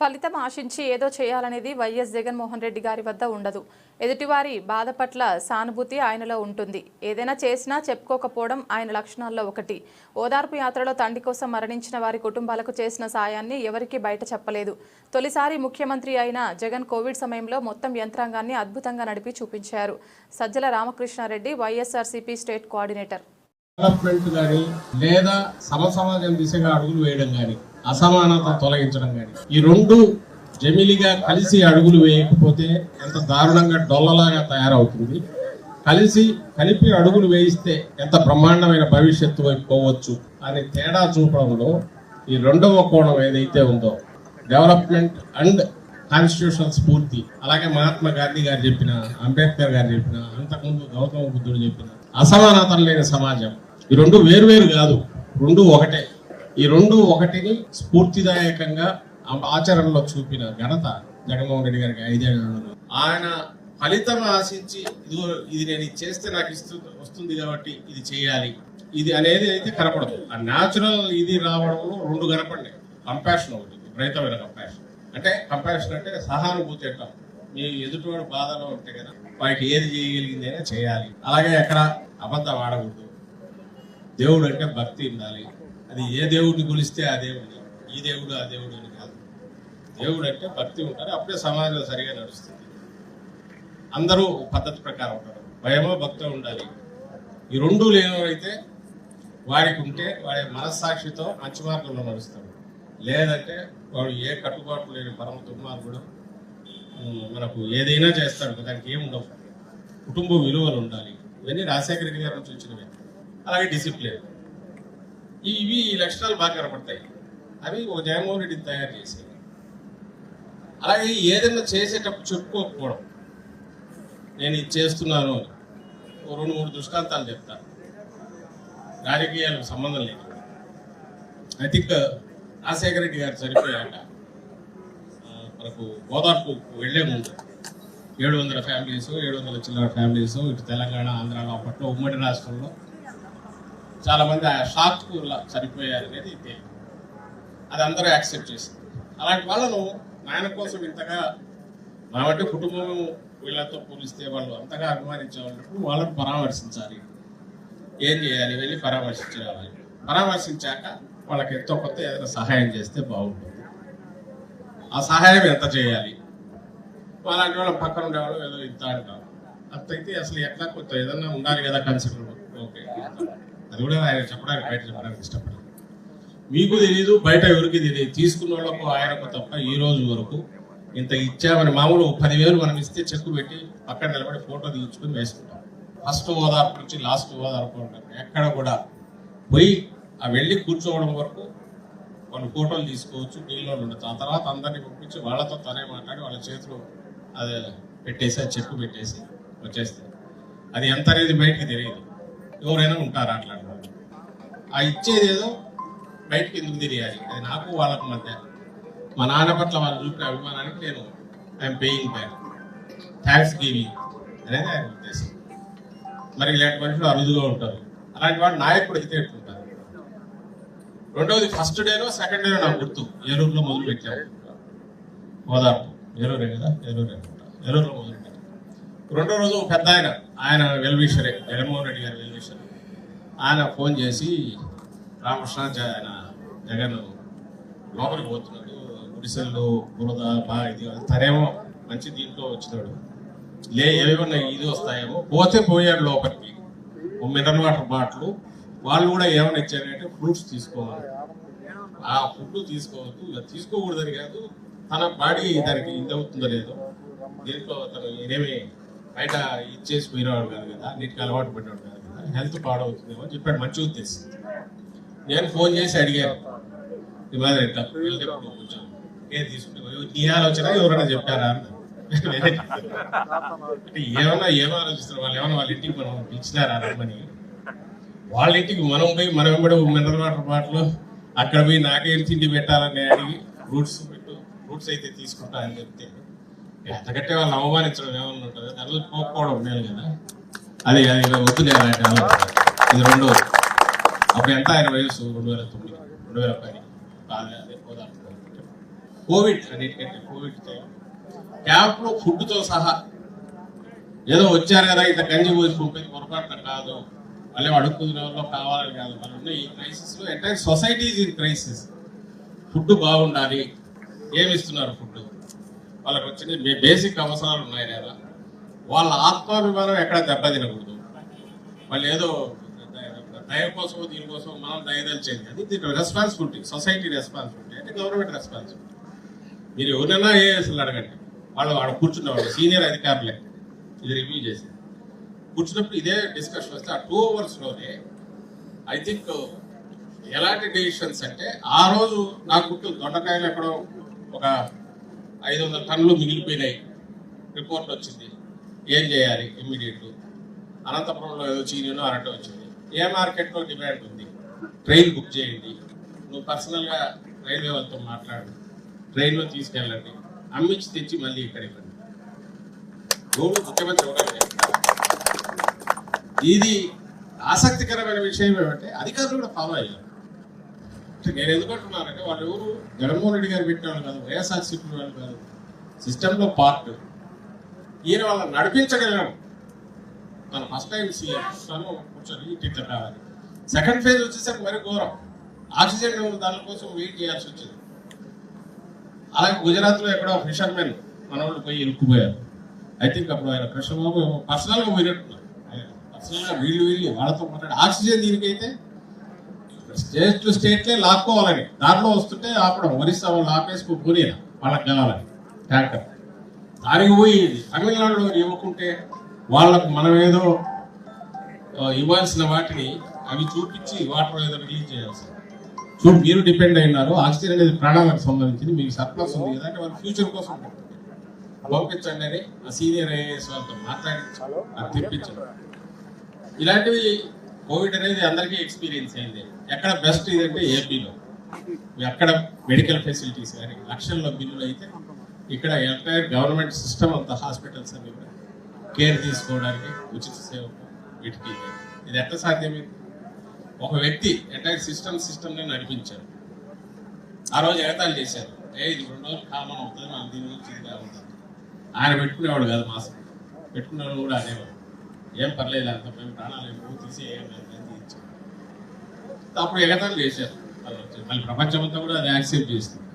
ఫలితం ఆశించి ఏదో చేయాలనేది వైఎస్ జగన్మోహన్ రెడ్డి గారి వద్ద ఉండదు. ఎదుటివారి బాధ పట్ల సానుభూతి ఆయనలో ఉంటుంది. ఏదైనా చేసినా చెప్పుకోకపోవడం ఆయన లక్షణాల్లో ఒకటి. ఓదార్పు యాత్రలో తండ్రి కోసం మరణించిన వారి కుటుంబాలకు చేసిన సాయాన్ని ఎవరికీ బయట చెప్పలేదు. తొలిసారి ముఖ్యమంత్రి అయిన జగన్ కోవిడ్ సమయంలో మొత్తం యంత్రాంగాన్ని అద్భుతంగా నడిపి చూపించారు. Sajjala Ramakrishna Reddy YSRCP state coordinator. Development కానీ లేదా సమసమాజం దిశగా అడుగులు వేయడం కానీ అసమానత తొలగించడం కానీ. ఈ రెండు జమిలిగా కలిసి అడుగులు వేయకపోతే ఎంత దారుణంగా డొల్లలాగా తయారవుతుంది. కలిసి కలిపి అడుగులు వేయిస్తే ఎంత బ్రహ్మాండమైన భవిష్యత్తు వైపు పోవచ్చు అని తేడా చూపడంలో ఈ రెండవ కోణం ఏదైతే ఉందో డెవలప్మెంట్ అండ్ కాన్స్టిట్యూషన్ స్ఫూర్తి. అలాగే మహాత్మా గాంధీ గారు చెప్పిన అంబేద్కర్ గారు చెప్పిన అంతకుముందు గౌతమ బుద్ధుడు చెప్పిన అసమానతలు లేని సమాజం. ఈ రెండు వేరువేరు కాదు రెండు ఒకటే. ఈ రెండు ఒకటిని స్ఫూర్తిదాయకంగా ఆచరణలో చూపిన ఘనత జగన్మోహన్ రెడ్డి గారికి ఐదేళ్ళలో ఆయన ఫలితం ఆశించి ఇదిగో ఇది నేను ఇది చేస్తే నాకు ఇస్తు వస్తుంది కాబట్టి ఇది చేయాలి. ఇది అనేది అయితే కనపడదు. ఆ న్యాచురల్ ఇది రావడంలో రెండు కనపడినాయి. కంపాషన్ ఒకటి విపరీతమైన కంపాషన్ అంటే కంపాషన్ అంటే సహానుభూతి అంటాం. మీ ఎదుటివాడు బాధలో ఉంటే కదా వాడికి ఏది చేయగలిగింది అయినా చేయాలి. అలాగే ఎక్కడ అబద్ధం ఆడకూడదు. దేవుడు అంటే భక్తి ఉండాలి. అది ఏ దేవుడిని కొలిస్తే ఆ దేవుడిని ఈ దేవుడు ఆ దేవుడు అని కాదు. దేవుడు అంటే భక్తి ఉంటారు అప్పుడే సమాజం సరిగా నడుస్తుంది. అందరూ పద్ధతి ప్రకారం ఉంటారు. భయమో భక్తి ఉండాలి. ఈ రెండు లేనివైతే వాడికి ఉంటే వాడి మనస్సాక్షితో మంచి మార్గంలో నడుస్తాడు లేదంటే వాడు ఏ కట్టుబాట్లు లేని పరమ దుర్మార్గుడు మనకు ఏదైనా చేస్తాడు దానికి ఏముండవు కుటుంబ విలువలు ఉండాలి. ఇవన్నీ రాజశేఖర రెడ్డి గారి నుంచి వచ్చినవి. అలాగే డిసిప్లిన్. ఇవి ఈ లక్షణాలు బాగా కనపడతాయి. అవి ఒక జగన్మోహన్ రెడ్డిని తయారు చేసేవి. అలాగే ఏదైనా చేసేటప్పుడు చెప్పుకోకపోవడం. నేను ఇది చేస్తున్నాను. ఓ రెండు మూడు దృష్టాంతాలు చెప్తాను రాజకీయాలకు సంబంధం లేదు. ఐ థింక్ రాజశేఖర రెడ్డి గారు చనిపోయాక మనకు గోదావరికి వెళ్ళే ముందు ఏడు వందల ఫ్యామిలీస్ ఏడు వందల చిల్లర ఫ్యామిలీస్ ఇటు తెలంగాణ ఆంధ్రాలో అప్పట్లో ఉమ్మడి రాష్ట్రంలో చాలామంది ఆ షాక్కు చనిపోయారు అనేది తెలియదు అది అందరూ యాక్సెప్ట్ చేసింది. అలాంటి వాళ్ళను నాయన కోసం ఇంతగా కాబట్టి కుటుంబం వీళ్ళతో పోలిస్తే వాళ్ళు అంతగా అభిమానించేవాళ్ళప్పుడు వాళ్ళని పరామర్శించాలి. ఏం చేయాలి? వెళ్ళి పరామర్శించాలి. పరామర్శించాక వాళ్ళకి ఎంతో కొత్త ఏదైనా సహాయం చేస్తే బాగుంటుంది. ఆ సహాయం ఎంత చేయాలి? అలాంటి వాళ్ళ పక్కన ఉండేవాళ్ళు ఏదో ఇంత అంటారు. అంతైతే అసలు ఎట్లా కొంత ఏదన్నా ఉండాలి కదా కన్సిడర్. ఓకే. కూడా ఆయన చెప్పడానికి బయట చెప్పడానికి ఇష్టపడదు మీకు తెలియదు బయట ఎవరికి తెలియదు తీసుకున్న వాళ్ళకు ఆయనకు తప్ప ఈ రోజు వరకు ఇంత ఇచ్చామని మామూలు పదివేలు మనం ఇస్తే చెక్కు పెట్టి అక్కడ నిలబడి ఫోటో తీయించుకొని వేసుకుంటాం. ఫస్ట్ ఓదార్పు నుంచి లాస్ట్ ఓదార్పు ఎక్కడ కూడా పోయి ఆ వెళ్ళి కూర్చోవడం వరకు వాళ్ళు ఫోటోలు తీసుకోవచ్చు నీళ్ళలో ఉండొచ్చు. ఆ తర్వాత అందరినీ పంపించి వాళ్ళతో తనే మాట్లాడి వాళ్ళ చేతిలో అది పెట్టేసి ఆ చెక్కు పెట్టేసి వచ్చేస్తారు అది ఎంత అనేది బయటికి తెలియదు. ఎవరైనా ఉంటారు అట్లా? ఆ ఇచ్చేది ఏదో బయటకు ఎందుకు తెలియాలి అది నాకు వాళ్ళకు మధ్య. మా నాన్న పట్ల వాళ్ళు చూపిన అభిమానానికి నేను I'm paying back thanks giving అనేది ఆయన ఉద్దేశం. మరి ఇలాంటి మనుషులు అరుదుగా ఉంటారు. అలాంటి వాడు నాయకుడు అయితే ఎట్లుంటారు? రెండవది ఫస్ట్ డేనో సెకండ్ డేనో నాకు గుర్తు. ఏలూరులో మొదలు పెట్టాము ఓదార్పు ఏలూరే కదా? ఏలూరే అనుకుంటా. ఏలూరులో మొదలు రెండో రోజు పెద్ద ఆయన ఆయన వెల్విషరే జగన్మోహన్ రెడ్డి గారు వెల్విషర్. ఆయన ఫోన్ చేసి రామకృష్ణ ఆయన జగన్ లోపలికి పోతున్నాడు. గుడిసెల్లో బురద బాగా ఇది తనేమో మంచి దీంట్లో వచ్చినాడు లే ఏమన్నా ఇది వస్తాయేమో. పోతే పోయాడు లోపలికి. ఓ మినరల్ వాటర్ బాటిల్. వాళ్ళు కూడా ఏమైనా ఇచ్చారంటే ఫ్రూట్స్ తీసుకోవాలి. ఆ ఫుడ్ తీసుకోవద్దు. ఇక తీసుకోకూడదని కాదు. తన బాడీ దానికి ఇది అవుతుందో లేదో దీంట్లో తను ఏమీ బయట ఇచ్చేసి పోయినవాడు కాదు కదా అన్నిటికీ అలవాటు పడ్డాడు కాదు కదా హెల్త్ పాడవుతుందేమో అని చెప్పాడు మంచి ఉద్దేశం. నేను ఫోన్ చేసి అడిగాను ఈ మాదిరి కొంచెం ఏ తీసుకుంటే నీ ఆలోచన ఎవరైనా చెప్పారా? అన్నారు. అంటే ఏమన్నా ఏమో ఆలోచిస్తారు వాళ్ళు ఏమన్నా వాళ్ళ ఇంటికి మనం ఇచ్చినారా రమ్మని? వాళ్ళ ఇంటికి మనం పోయి మనం వెంబడి మినరల్ వాటర్ బాటిల్ అక్కడ పోయి నాకేం తిండి పెట్టాలని అడిగి ఫ్రూట్స్ పెట్టు ఫ్రూట్స్ అయితే తీసుకుంటా అని చెప్తే ఎంతకంటే వాళ్ళని అవమానించడం ఏమన్నా ఉంటుంది? దానిలో పోకపోవడం మేలు కదా. అది అది వద్దులే అలాంటి ఆలోచన ఇది రెండు. అప్పుడు ఎంత ఆయన వయసు రెండు వేల తొమ్మిది. రెండు వేల పది. బాగా అదే కోవిడ్ అన్నిటికంటే కోవిడ్ టైం క్యాంప్లో ఫుడ్తో సహా. ఏదో వచ్చారు కదా ఇంత గంజి పోసి పంపేది పొరపాటున కాదు. మళ్ళీ అడుక్కునే వాళ్ళు కావాలని కాదు. మనం ఉన్న ఈ క్రైసిస్లో entire society in crisis. Food బాగుండాలి. ఏమి ఇస్తున్నారు ఫుడ్ వాళ్ళకి వచ్చిన బేసిక్ అవసరాలు ఉన్నాయి కదా. వాళ్ళ ఆత్మాభిమానం ఎక్కడ దెబ్బతినకూడదు. వాళ్ళు ఏదో దయ కోసం దీనికోసం మనం దయదలిచేది అది దీని రెస్పాన్సిబిలిటీ సొసైటీ రెస్పాన్సిబిలిటీ అంటే గవర్నమెంట్ రెస్పాన్సిబిలిటీ మీరు ఎవరైనా ఏఎస్లు అడగండి. వాళ్ళు వాడు కూర్చున్నవాళ్ళు సీనియర్ అధికారులే. ఇది రివ్యూ చేసింది. కూర్చున్నప్పుడు ఇదే డిస్కషన్ వస్తే ఆ టూ అవర్స్లోనే ఐ థింక్ ఎలాంటి డెసిషన్స్ అంటే ఆ రోజు నాకు గుర్తు దొండకాయలు ఎక్కడో ఒక ఐదు వందల టన్నులు మిగిలిపోయినాయి. రిపోర్ట్ వచ్చింది. ఏం చేయాలి ఇమ్మీడియట్ అనంతపురంలో ఏదో చీనీనో అరట వచ్చింది. ఏ మార్కెట్లో డిమాండ్ ఉంది? ట్రైన్ బుక్ చేయండి. నువ్వు పర్సనల్గా రైల్వే వాళ్ళతో మాట్లాడు. ట్రైన్లో తీసుకెళ్ళండి. అమ్మించి తెచ్చి మళ్ళీ ఇక్కడ ఇవ్వండి. నువ్వు ముఖ్యమంత్రి ఒకటే ఇది ఆసక్తికరమైన విషయం ఏమంటే అధికారులు కూడా ఫాలో అయ్యారు. అంటే నేను ఎందుకంటున్నానంటే వాళ్ళు ఎవరు జగన్మోహన్ రెడ్డి గారు పెట్టిన వాళ్ళు కాదు వైఎస్ఆర్సీపీ వాళ్ళు కాదు. సిస్టంలో పార్ట్. ఈయన వాళ్ళని నడిపించగలరు తను ఫస్ట్ టైం సీఎం. తను కూర్చొని ఇట్లా రావాలి. సెకండ్ ఫేజ్ వచ్చేసరికి మరి ఘోరం. ఆక్సిజన్ దాని కోసం వెయిట్ చేయాల్సి వచ్చింది. అలాగే గుజరాత్లో ఎక్కడో ఫిషర్మెన్ మన వాళ్ళు పోయి ఇరుక్కుపోయారు. ఐ థింక్ అప్పుడు ఆయన కృష్ణబాబు పర్సనల్గా పోయినట్టున్నారు. పర్సనల్గా వీళ్ళు వీళ్ళు వాళ్ళతో మాట్లాడి ఆక్సిజన్ దీనికైతే స్టేట్ టు స్టేట్లే లాక్కోవాలని. దాంట్లో వస్తుంటే ఆపడం ఒరిస్సా వాళ్ళు ఆపేసుకు పోనీ వాళ్ళకి కావాలని. ట్యాంకర్ దానికి పోయి తమిళనాడులో ఇవ్వకుంటే వాళ్ళకు మనం ఏదో ఆ, ఇవ్వాల్సిన వాటిని అవి చూపించి వాటర్ ఏదో రిలీజ్ చేయాల్సి చూడు మీరు డిపెండ్ అయినారు. ఆక్సిజన్ అనేది ప్రాణాలకు సంబంధించింది. మీకు సర్ప్లస్ ఉంది. కదా అంటే వాళ్ళ ఫ్యూచర్ కోసం. పంపించండి. అని ఆ సీనియర్ ఐఏఎస్ వాళ్ళతో మాట్లాడి అది తెప్పించండి. ఇలాంటివి కోవిడ్ అనేది అందరికీ ఎక్స్పీరియన్స్ అయింది. ఎక్కడ బెస్ట్ ఇదంటే ఏపీలో. ఎక్కడ మెడికల్ ఫెసిలిటీస్ కానీ లక్షల్లో బిల్లులు అయితే ఇక్కడ ఎంటైర్ గవర్నమెంట్ సిస్టమ్ అంత హాస్పిటల్స్ అన్ని కూడా కేర్ తీసుకోవడానికి ఉచిత సేవ వీటికి ఇది ఎట్లా సాధ్యమైంది? ఒక వ్యక్తి ఎంటైర్ సిస్టమ్ సిస్టమ్ని నడిపించారు. ఆ రోజు ఎగతాలు చేశారు. ఏ ఇది రెండు రోజులు కామన్ అవుతుంది మనం దీని గురించి ఇదిగా ఉంటుంది. ఆయన పెట్టుకునేవాడు కాదు మాస్క్. పెట్టుకునేవాడు కూడా అనేవాడు ఏం పర్లేదు అంత మేము ప్రాణాలు ఎక్కువ తీసి ఏం లేదు అప్పుడు ఎగతాళి చేశారు వాళ్ళు మళ్ళీ ప్రపంచం అంతా కూడా అది యాక్సెప్ట్ చేస్తుంది